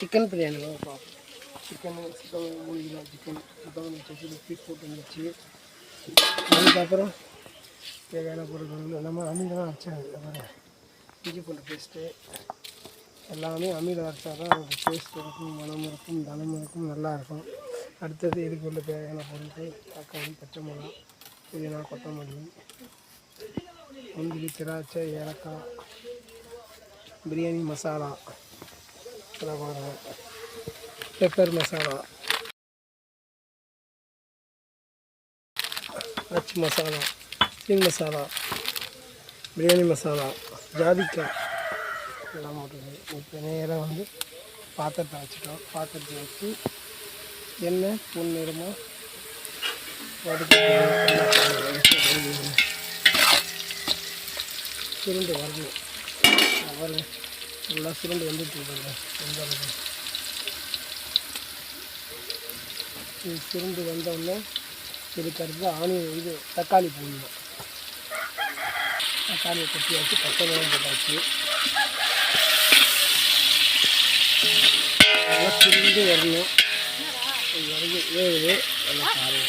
Chicken biryani தான் பார்ப்போம் chicken chicken மூணு கிலோ சிக்கன் சிக்கன் வச்சு பீஸ் போட்டு வந்துச்சு அதுக்கப்புறம் தேவையான பொருட்கள் நம்ம அமீல தான் இஞ்சி பூண்டு பேஸ்ட்டு எல்லாமே அமீல அரைச்சா தான் அதுக்கு டேஸ்ட் இருக்கும் மனம் இருக்கும் தனம் இருக்கும் நல்லாயிருக்கும் அடுத்தது அடுத்தது இதுக்குள்ள தேவையான பொருட்கள் தக்காளி பச்சை மிளகா புதினா கொத்தமல்லி முந்திரி திராட்சை ஏலக்காய் பிரியாணி மசாலா. இதெல்லாம் பெப்பர் மசாலா அச்சு மசாலா சீன் மசாலா பிரியாணி மசாலா ஜாதிக்காய் இதெல்லாம் போட்டுருக்கு இப்போ நேராக வந்து பாத்திரத்தை வச்சுட்டோம். பாத்திரத்தை வச்சு எண்ணெய் பொன்னிறமாக வதக்கி சுருண்டு வரணும் வரணும் நல்லா சுருண்டு வந்துட்டு எந்த வெந்தளவு இது சுருண்டு வந்தோடனே இதுக்கு அடுத்து ஆனியன் இது தக்காளி போடணும். தக்காளியை கொட்டி வச்சு பச்சை மிளகாய் போட்டாச்சு. நல்லா சுருண்டு வரணும். இது வரைக்கும் வேகுது நல்லா பாருங்க.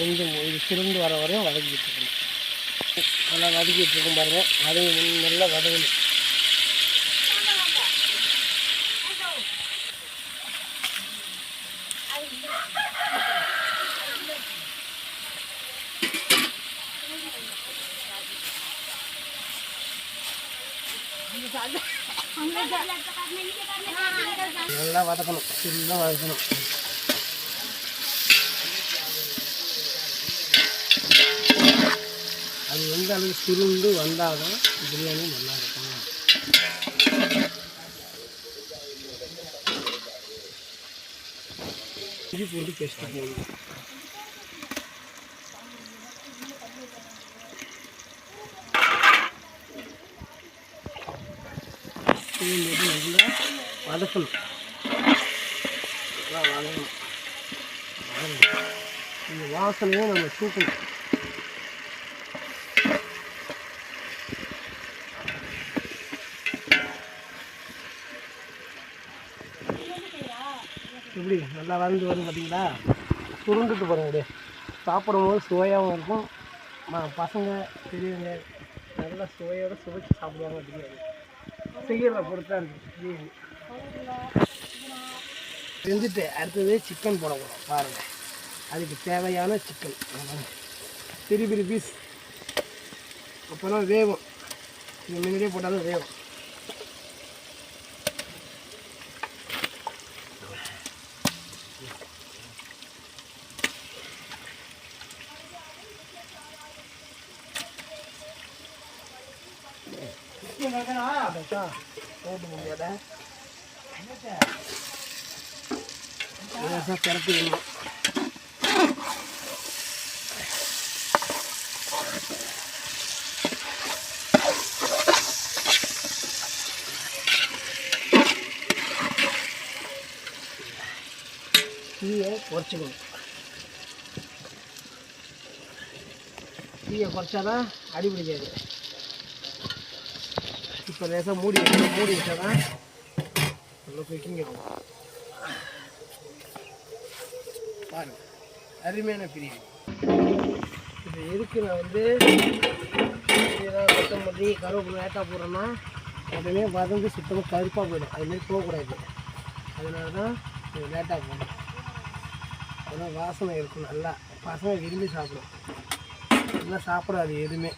ரெண்டு இது சுருண்டு வர வரையும் வதக்கிட்டு இருக்கணும். நல்லா வதக்கிட்டு இருக்கும் பாருங்க. வதங்கி நல்லா வதங்கணும். நல்லா வதக்கணும். ஃபுல்லாக வதக்கணும். அது எந்த அளவுக்கு சுருண்டு வந்தால் தான் பிரியாணி நல்லா இருக்கும். இது போட்டு பேஸ்ட்டு போடணும் இதையும் போட்டு நல்லா வதக்கணும் நல்லா வதங்கணும். இந்த வாசனையை நம்ம தூக்கணும். எப்படி நல்லா வளர்ந்து வரும் பார்த்தீங்களா சுருண்டுட்டு பாருங்க அப்படியே சாப்பிடும்போது சுவையாகவும் இருக்கும். பசங்க பெரியவங்க நல்லா சுவையோடு சுவைச்சு சாப்பிடுவாங்க பிரியாணி செய்கிறத பொறுத்தா இருக்கு. செஞ்சுட்டு அடுத்தது சிக்கன் போட போகிறோம் பாருங்கள் அதுக்கு தேவையான சிக்கன் பெரிய பெரிய பீஸ் அப்போ தான் வேகும் இது முன்னாடியே போட்டாலும் வேகும் அதான் போட்டு முடியாத லேசாக தீயை குறைச்சிக்கணும். தீயை குறைச்சாதான் அடிபிடிக்காது. இப்போ லேசாக மூடி வச்சு மூடி வச்சாதான் நல்லா குக்கிங் இருக்கும் பாருங்க அருமையான பிரியாணி. இப்போ எதுக்கு நான் வந்து ஏதாவது கொத்தமல்லி கருவேப்பிலை லேட்டாக போடுறேன்னா உடனே வதந்து சுத்தமாக கருப்பாக போயிடும். அதுமாரி போகக்கூடாது. அதனால தான் இது லேட்டாக போடணும் ஆனால் வாசனை இருக்கும் நல்லா. பசங்க விரும்பி சாப்பிடும். நல்லா சாப்பிடாது எதுவுமே.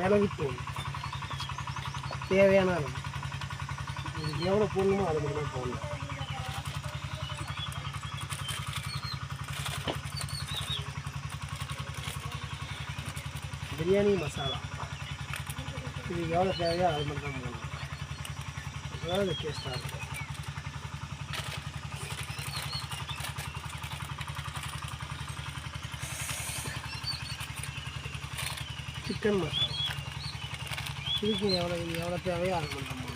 மிளகுத்தூள். தேவையான அளவு. எவ்வளோ போடணுமோ அது மட்டும் தான் போடணும். பிரியாணி மசாலா. இது எவ்வளோ தேவையோ அது மட்டும் தான் போடணும். அதான் அது டேஸ்ட்டாக இருக்கும் சிக்கன் மசாலா இதுக்கு எவ்வளோ இது எவ்வளோ தேவையோ அது மட்டும்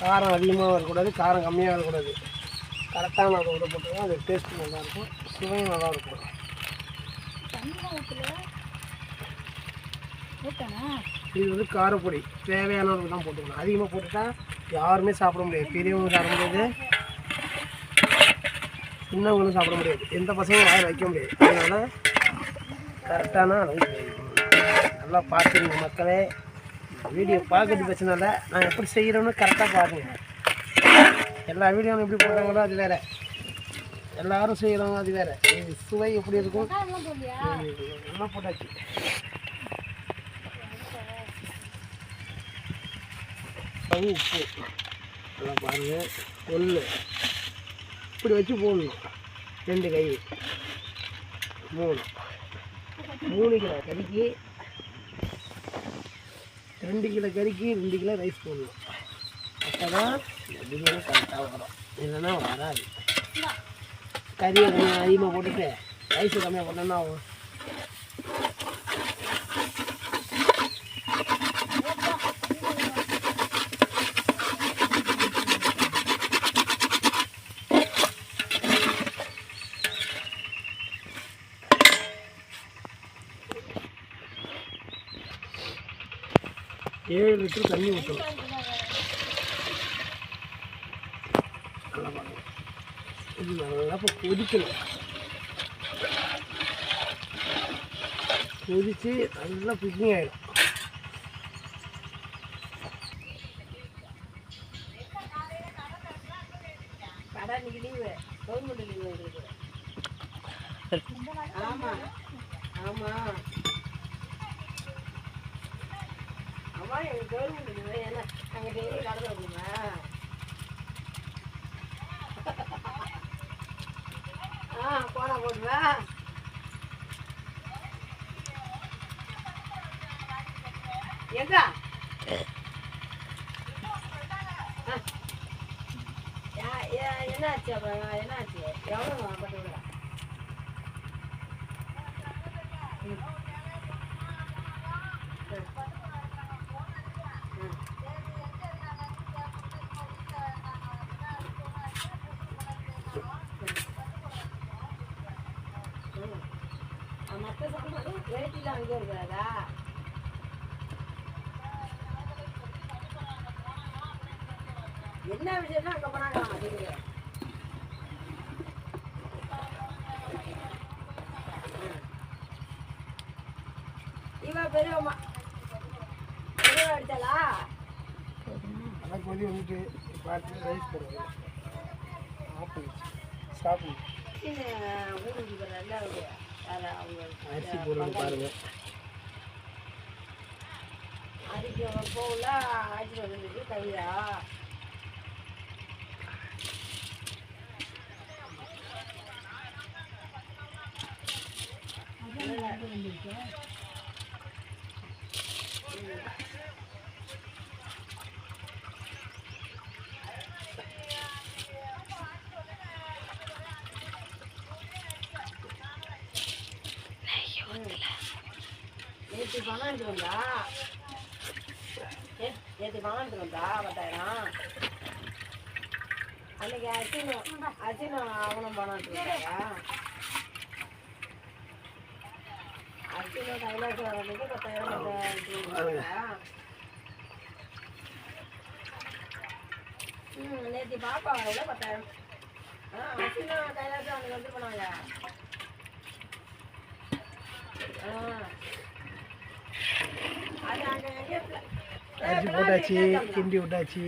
காரம் அதிகமாக வரக்கூடாது காரம் கம்மியாக வரக்கூடாது கரெக்டான அளவோட போட்டோம்னா அது டேஸ்ட் நல்லாயிருக்கும் சுவையும் நல்லாயிருக்கும் இது வந்து காரப்பொடி தேவையான தான் போட்டுக்கணும் அதிகமாக போட்டுட்டா யாருமே சாப்பிட முடியாது பெரியவங்க சாப்பிட முடியாது சின்னவங்களும் சாப்பிட முடியாது எந்த பசங்களும் வாயில் வைக்க முடியாது அதனால் கரெக்டான அளவு நல்லா பார்த்துருங்க மக்களே வீடியோ பார்க்கறது பிரச்சனை நான் எப்படி செய்கிறோன்னு கரெக்டாக பாருங்கள் எல்லா வீடியோவும் எப்படி போடுறாங்களோ அது வேறு எல்லாரும் செய்கிறவங்க அது வேறு சுவை எப்படி இருக்கும் என்ன போட்டாச்சு அது உப்பு நல்லா பாருங்கள் ஒன்று இப்படி வச்சு போடணும். ரெண்டு கை. மூணு. மூணு. கிலோ கறிக்கு ரெண்டு கிலோ கறிக்கு ரெண்டு கிலோ ரைஸ் போடணும். அப்போ தான் பிரியாணி கரெக்டாக வரும். இல்லைன்னா வராது. கறியை கொஞ்சம் அதிகமாக போட்டுட்டு ரைஸ் கம்மியாக போட்டோன்னா ஏழு லிட்டர் தண்ணி ஊற்றணும். நல்லா இது நல்லா இப்போ கொதிக்கணும். கொதித்து நல்லா குக்கிங் ஆகிடும் கடை கவர்மெண்ட் லீவு ஆமா. ஆமா ஆமா எங்க கவர்மெண்ட் ஏன்னா நாங்க டெய்லி கடை வைக்கணுமா ஆ போனா போடுவா. எங்க? யா- யா- என்னாச்சு அப்புறம்? என்னாச்சு? எவ்வளோ பட்டு விட மற்ற சாப்பாடு வேட்டிலாம் அங்கே இருக்கிறதா என்ன விஷயம்னா அங்கே போனாங்க அதுக்கு இவ பெரியம்மா பெரியவ அடிச்சாளா? நல்லா கொதி வந்துட்டு பார்த்து ரைஸ் போடுறது. ஸ்டாப் பண்ணி ஊருக்கு நல்லா இருக்கு அரிசி போடுறது பாருங்க. போகல ஆட்சி வந்துருக்கு கவிதா நேற்று பணம் எடுத்து வந்தா நே- நேற்று பணம் எடுத்து வந்தா பத்தாயிரம் அன்னைக்கு அசினும் அசினும் அவனும் பணம் எடுத்து வந்தாயா அசினும் கைலாசம் வரதுக்கு பத்தாயிரம் பத்தாயிரம் எடுத்து ம் நேற்று பாப்பா வரல பத்தாயிரம். ஆ அசினும் கைலாசம் அவனுக்கு வந்து போனாங்க ஆ. அது அங்கே அரிசி போட்டாச்சு கிண்டி விட்டாச்சு.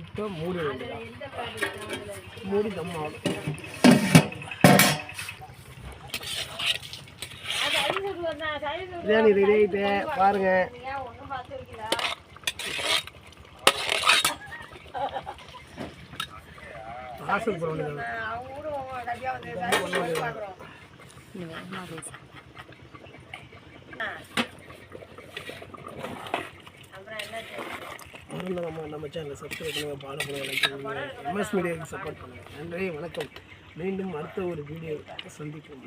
இப்போ மூடி ப்ராடக்ட் மூடி தம் ஆகும் பிரியாணி ரெடி ஆகிட்டு பாருங்க. ஏன் ஒன்றும் பார்த்து வைக்கல வாசல் போட வேண்டியது மறந்து நம்ம நம்ம சேனலை சப்ஸ்கிரைப் பண்ணுங்கள் ஃபாலோ பண்ணுங்கள் எம்எஸ் மீடியாவுக்கு சப்போர்ட் பண்ணுங்கள் நன்றி வணக்கம். மீண்டும் அடுத்த ஒரு வீடியோ சந்திப்போம்.